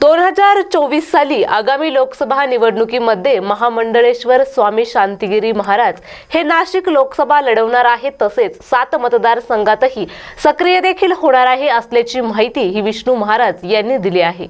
दोन हजार चोवीस साली आगामी लोकसभा निवडणुकीमध्ये महामंडळेश्वर स्वामी शांतिगिरी महाराज हे नाशिक लोकसभा लढवणार आहे तसेच सात मतदारसंघातही सक्रिय देखील होणार आहे असल्याची माहिती ही विष्णू महाराज यांनी दिली आहे.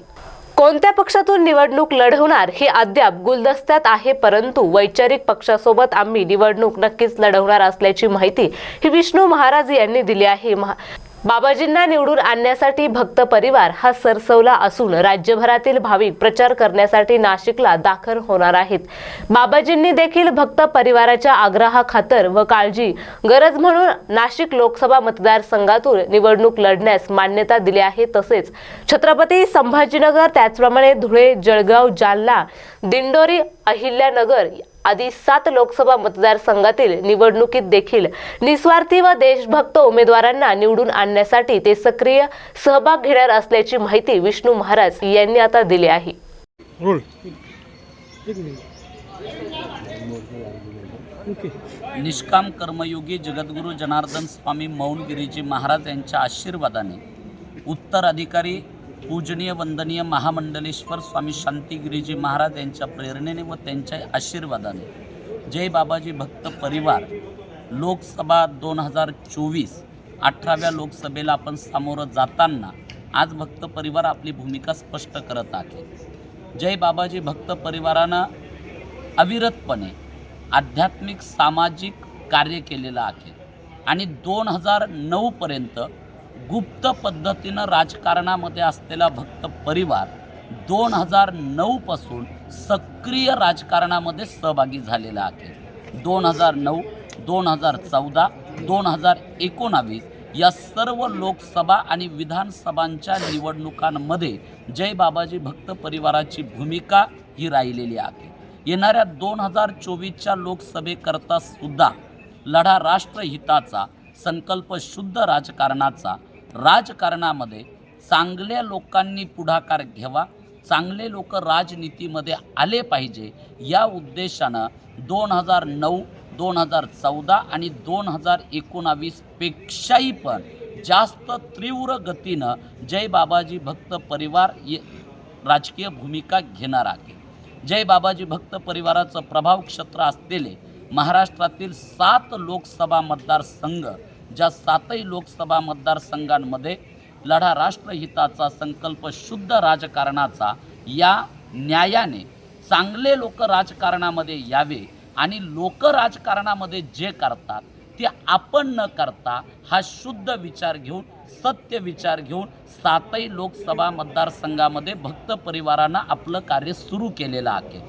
कोणत्या पक्षातून निवडणूक लढवणार हे अद्याप गुलदस्त्यात आहे परंतु वैचारिक पक्षासोबत आम्ही निवडणूक नक्कीच लढवणार असल्याची माहिती ही विष्णू महाराज यांनी दिली आहे. महा- बाबाजींना निवडून आणण्यासाठी भक्त परिवार हा सरसवला असून राज्यभरातील भाविक प्रचार करण्यासाठी नाशिकला दाखल होणार आहेत. बाबाजींनी देखील भक्त परिवाराच्या आग्रहाखातर व काळजी गरज म्हणून नाशिक लोकसभा मतदारसंघातून निवडणूक लढण्यास मान्यता दिली आहे तसेच छत्रपती संभाजीनगर त्याचप्रमाणे धुळे जळगाव जालना दिंडोरी अहिल्यानगर आदी सात लोकसभा मतदारसंघातील निवडणुकीत देखील निस्वार्थी व देशभक्त उमेदवारांना निवडून आणण्यासाठी ते सक्रिय सहभाग घेणार असल्याची माहिती विष्णू महाराज यांनी आता दिली आहे. निष्काम कर्मयोगी जगद्गुरू जनार्दन स्वामी मौनगिरीजी महाराज यांच्या आशीर्वादाने उत्तराधिकारी पूजनीय वंदनीय महामंडलेश्वर स्वामी शांतिगिरीजी महाराज यांच्या प्रेरणेने व त्यांच्या आशीर्वादाने. जय बाबाजी भक्त परिवार. लोकसभा दोन हजार चोवीस अठराव्या लोकसभेला आपण सामोरं जाताना आज भक्त परिवार आपली भूमिका स्पष्ट करत आहे. जय बाबाजी भक्त परिवारानं अविरतपणे आध्यात्मिक सामाजिक कार्य केलेलं आहे. आणि दोन हजार नऊपर्यंत गुप्त पद्धतीनं राजकारणामध्ये असलेला भक्त परिवार दोन हजार नऊपासून सक्रिय राजकारणामध्ये सहभागी झालेला आहे. दोन हजार नऊ दोन हजार चौदा दोन हजार एकोणावीस या सर्व लोकसभा आणि विधानसभांच्या निवडणुकांमध्ये जय बाबाजी भक्त परिवाराची भूमिका ही राहिलेली आहे. येणाऱ्या दोन हजार चोवीसच्या लोकसभेकरता सुद्धा लढा राष्ट्रहिताचा संकल्प शुद्ध राजकारणाचा राजकारणामध्ये चांगल्या लोकांनी पुढाकार घ्यावा चांगले लोक राजनीतीमध्ये आले पाहिजे या उद्देशानं दोन हजार नऊ दोन हजार चौदा आणि दोन हजार एकोणावीसपेक्षाही पण जास्त तीव्र गतीनं जय बाबाजी भक्त परिवार ये राजकीय भूमिका घेणार आहे. जय बाबाजी भक्त परिवाराचं प्रभाव क्षेत्र असलेले महाराष्ट्रातील सात लोकसभा मतदारसंघ ज्या सातही लोकसभा मतदारसंघांमध्ये लढा राष्ट्रहिताचा संकल्प शुद्ध राजकारणाचा या न्यायाने चांगले लोक राजकारणामध्ये यावे आणि लोक राजकारणामध्ये जे करतात ते आपण न करता हा शुद्ध विचार घेऊन सत्य विचार घेऊन सातही लोकसभा मतदारसंघामध्ये भक्त परिवारानं आपलं कार्य सुरू केलेलं आहे.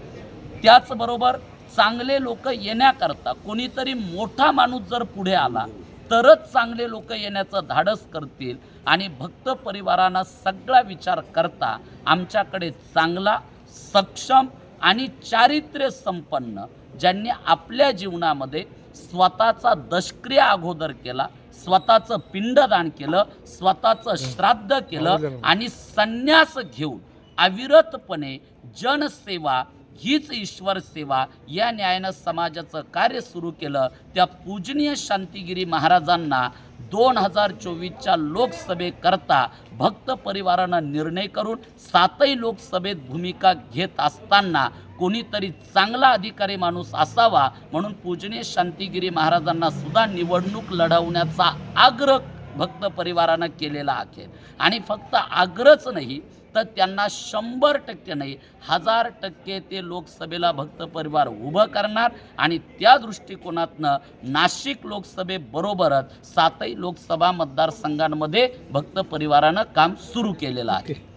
त्याचबरोबर चांगले लोक येण्याकरता कोणीतरी मोठा माणूस जर पुढे आला तरच चांगले लोक येण्याचं धाडस करतील आणि भक्त परिवारानं सगळा विचार करता आमच्याकडे चांगला सक्षम आणि चारित्र्य संपन्न ज्यांनी आपल्या जीवनामध्ये स्वतःचा दशक्रिय अगोदर केला स्वतःचं पिंडदान केलं स्वतःचं श्राद्ध केलं आणि संन्यास घेऊन अविरतपणे जनसेवा हीच ईश्वर सेवा या न्यायानं समाजाचं कार्य सुरू केलं. त्या पूजनीय शांतिगिरी महाराजांना दोन हजार चोवीसच्या लोकसभेकरता भक्त परिवारानं निर्णय करून सातही लोकसभेत भूमिका घेत असताना कोणीतरी चांगला अधिकारी माणूस असावा म्हणून पूजनीय शांतिगिरी महाराजांना सुद्धा निवडणूक लढवण्याचा आग्रह भक्त परिवारानं केलेला आहे. आणि फक्त आग्रहच नाही तर त्यांना शंभर टक्के नाही हजार टक्के ते लोकसभेला भक्त परिवार उभं करणार आणि त्या दृष्टिकोनातनं नाशिक लोकसभेबरोबरच सातही लोकसभा मतदारसंघांमध्ये भक्त परिवारानं काम सुरू केलेलं आहे.